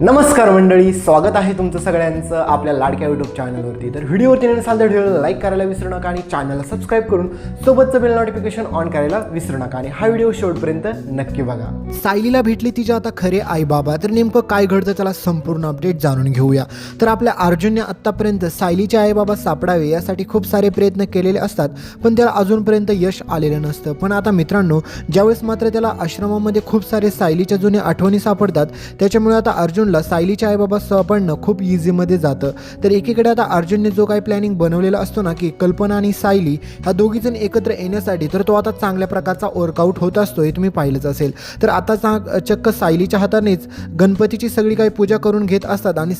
नमस्कार मंडळी स्वागत आहे तुमचं सगळ्यांचं आपल्या लाडक्या यूट्यूब चॅनलवरती तर व्हिडिओवरती नसाल तर व्हिडिओला लाईक करायला विसरू नका आणि चॅनलला सबस्क्राईब करून सोबतचं बेल नोटिफिकेशन ऑन करायला विसरू नका. आणि हा व्हिडिओ शेवटपर्यंत नक्की बघा. सायलीला भेटले तिच्या आता खरे आई बाबा तर नेमकं काय घडतं त्याला संपूर्ण अपडेट जाणून घेऊया. तर आपल्या अर्जुनने आत्तापर्यंत सायलीचे आई बाबा सापडावे यासाठी खूप सारे प्रयत्न केलेले असतात पण त्याला अजूनपर्यंत यश आलेलं नसतं. पण आता मित्रांनो ज्यावेळेस मात्र त्याला आश्रमामध्ये खूप सारे सायलीच्या जुने आठवणी सापडतात त्याच्यामुळे आता अर्जुन अर्जुनला सायलीच्या आईबाबा सापडणं खूप इझीमध्ये जातं. तर एकीकडे आता अर्जुनने जो काही प्लॅनिंग बनवलेला असतो ना की कल्पना आणि सायली ह्या दोघीजण एकत्र येण्यासाठी तर तो आता चांगल्या प्रकारचा वर्कआउट होत असतो हे तुम्ही पाहिलंच असेल. तर आता चक्क सायलीच्या हातानेच गणपतीची सगळी काही पूजा करून घेत असतात आणि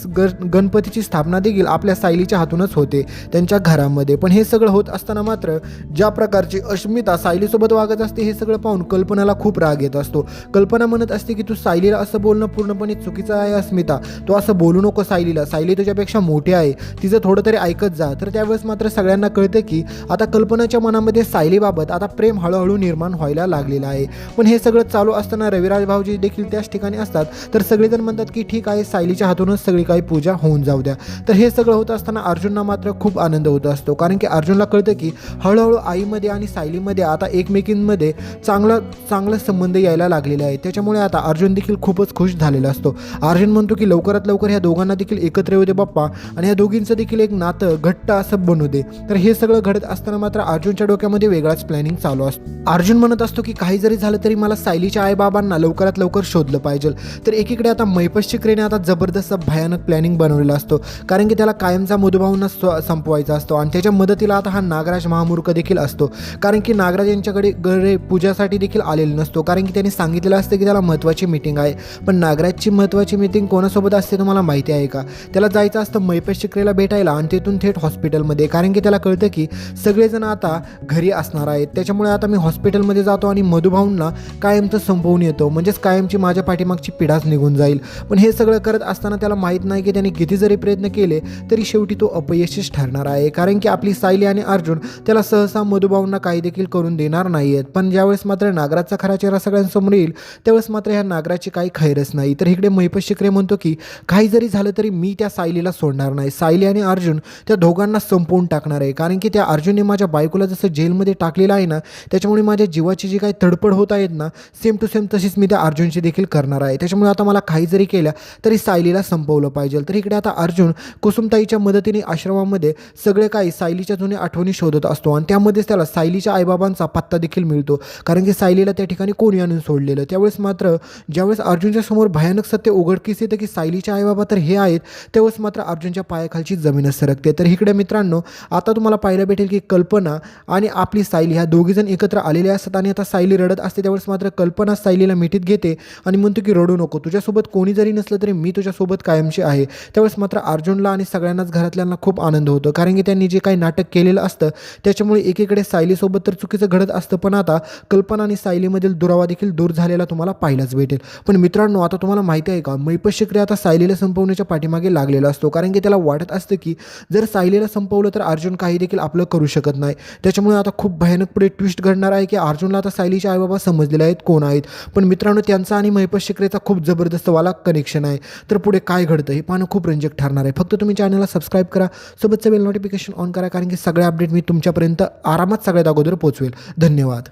गणपतीची स्थापना देखील आपल्या सायलीच्या हातूनच होते त्यांच्या घरामध्ये. पण हे सगळं होत असताना मात्र ज्या प्रकारची अस्मिता सायलीसोबत वागत असते हे सगळं पाहून कल्पनाला खूप राग येत असतो. कल्पना म्हणत असते की तू सायलीला असं बोलणं पूर्णपणे चुकीचं आहे अस्मिता तू असं बोलू नको सायलीला. सायली तुझ्यापेक्षा मोठी आहे. तिचं थोडं तरी ऐकत जा. तर त्यावेळेस मात्र सगळ्यांना कळतं की आता कल्पनाच्या मनामध्ये सायलीबाबत आता प्रेम हळूहळू निर्माण व्हायला लागलेलं आहे. पण हे सगळं चालू असताना रविराज भाऊजी देखील त्याच ठिकाणी असतात. तर सगळेजण म्हणतात की ठीक आहे सायलीच्या हातूनच सगळी काही पूजा होऊन जाऊ द्या. तर हे सगळं होत असताना अर्जुनना मात्र खूप आनंद होत असतो. कारण की अर्जुनला कळतं की हळूहळू आईमध्ये आणि सायलीमध्ये आता एकमेकींमध्ये चांगला चांगला संबंध यायला लागलेला आहे त्याच्यामुळे आता अर्जुन देखील खूपच खुश झालेला असतो. अर्जुन म्हणतो की लवकरात लवकर ह्या दोघांना देखील एकत्र येऊ दे बाप्पा आणि ह्या दोघींचं देखील एक नातं घट्ट असं बनू दे. तर हे सगळं घडत असताना मात्र अर्जुनच्या डोक्यामध्ये वेगळाच प्लॅनिंग चालू असतो. अर्जुन म्हणत असतो की काही जरी झालं तरी मला सायलीच्या आईबाबांना लवकरात लवकर शोधलं पाहिजे. तर एकीकडे आता मैपत शिकरेने आता जबरदस्त भयानक प्लॅनिंग बनवलेला असतो. कारण की त्याला कायमचा मुदभावना संपवायचा असतो आणि त्याच्या मदतीला आता हा नागराज महामूर्ख देखील असतो. कारण की नागराज यांच्याकडे घरे पूजासाठी देखील आलेला नसतो. कारण की त्यांनी सांगितलेलं असतं की त्याला महत्त्वाची मीटिंग आहे. पण नागराजची महत्त्वाची मीटिंग कोणासोबत असते तुम्हाला माहिती आहे का? त्याला जायचं असतं मैपेश शिकरेला भेटायला आणि तिथून थेट हॉस्पिटलमध्ये. कारण की त्याला कळतं की सगळेजण आता घरी असणार आहेत. त्याच्यामुळे आता मी हॉस्पिटलमध्ये जातो आणि मधुभाऊंना कायमचं संपवून येतो. म्हणजेच कायमची माझ्या पाठीमागची पिढाच निघून जाईल. पण हे सगळं करत असताना त्याला माहीत नाही की त्याने किती जरी प्रयत्न केले तरी शेवटी तो अपयशीच ठरणार आहे. कारण की आपली सायली आणि अर्जुन त्याला सहसा मधुभाऊंना काही देखील करून देणार नाही आहेत पण ज्यावेळेस मात्र नागराजचा खरा चेहरा सगळ्यांसमोर येईल त्यावेळेस मात्र ह्या नागराची काही खैरच नाही. तर इकडे महिपत शिकरे म्हणतो की काही जरी झालं तरी मी त्या सायलीला सोडणार नाही. सायली आणि अर्जुन त्या दोघांना संपवून टाकणार आहे. कारण की त्या अर्जुनने माझ्या बायकोला जसं जेलमध्ये टाकलेलं आहे ना त्याच्यामुळे माझ्या जीवाची जी काही तडपड होत आहेत ना सेम टू सेम तशीच मी त्या अर्जुनची देखील करणार आहे. त्याच्यामुळे आता मला काही जरी केलं तरी सायलीला संपवलं पाहिजे. तर इकडे आता अर्जुन कुसुमताईच्या मदतीने आश्रमामध्ये सगळे काही सायलीच्या जुन्या आठवणी शोधत असतो आणि त्यामध्येच त्याला सायलीच्या आईबाबांचा पत्ता देखील मिळतो. कारण की सायलीला त्या ठिकाणी कोणी आणून सोडलेलं? त्यावेळेस मात्र ज्यावेळेस अर्जुनच्या समोर भयानक सत्य उघडकीस येतं की सायलीचे आईबाबा तर हे आहेत तेव्हाच मात्र अर्जुनच्या पायाखालची जमीनच सरकते. तर इकडे मित्रांनो आता तुम्हाला पाहायला भेटेल की कल्पना आणि आपली सायली ह्या दोघीजण एकत्र आलेले असतात आणि आता सायली रडत असते त्यावेळेस मात्र कल्पना सायलीला मिठीत घेते आणि म्हणतो की रडू नको तुझ्यासोबत कोणी जरी नसलं तरी मी तुझ्यासोबत कायमची आहे. त्यावेळेस मात्र अर्जुनला आणि सगळ्यांनाच घरातल्यांना खूप आनंद होतो कारण की त्यांनी जे काही नाटक केलेलं असतं त्याच्यामुळे एकीकडे सायलीसोबत तर चुकीचं घडत असतं पण आता कल्पना आणि सायलीमधील दुरावा देखील दूर झालेला तुम्हाला पाहिलाच भेटेल. पण मित्रांनो आता तुम्हाला माहिती आहे का मै शिकरे आता सायलीला संपवण्याच्या पाठीमागे लागलेला असतो. कारण की त्याला वाटत असतं की जर सायलीला संपवलं तर अर्जुन काही देखील आपलं करू शकत नाही. त्याच्यामुळे आता खूप भयानक पुढे ट्विस्ट घडणार आहे की अर्जुनला आता सायलीचे आईबाबा समजलेले आहेत कोण आहेत. पण मित्रांनो त्यांचा आणि मैपत शिकरेचा खूप जबरदस्त वाला कनेक्शन आहे. तर पुढे काय घडतं हे पाहणं खूप रंजक ठरणार आहे. फक्त तुम्ही चॅनलला सबस्क्राईब करा. सोबतचं बेल नोटिफिकेशन ऑन करा. कारण की सगळे अपडेट मी तुमच्यापर्यंत आरामात सगळ्यात अगोदर पोहोचवेल. धन्यवाद.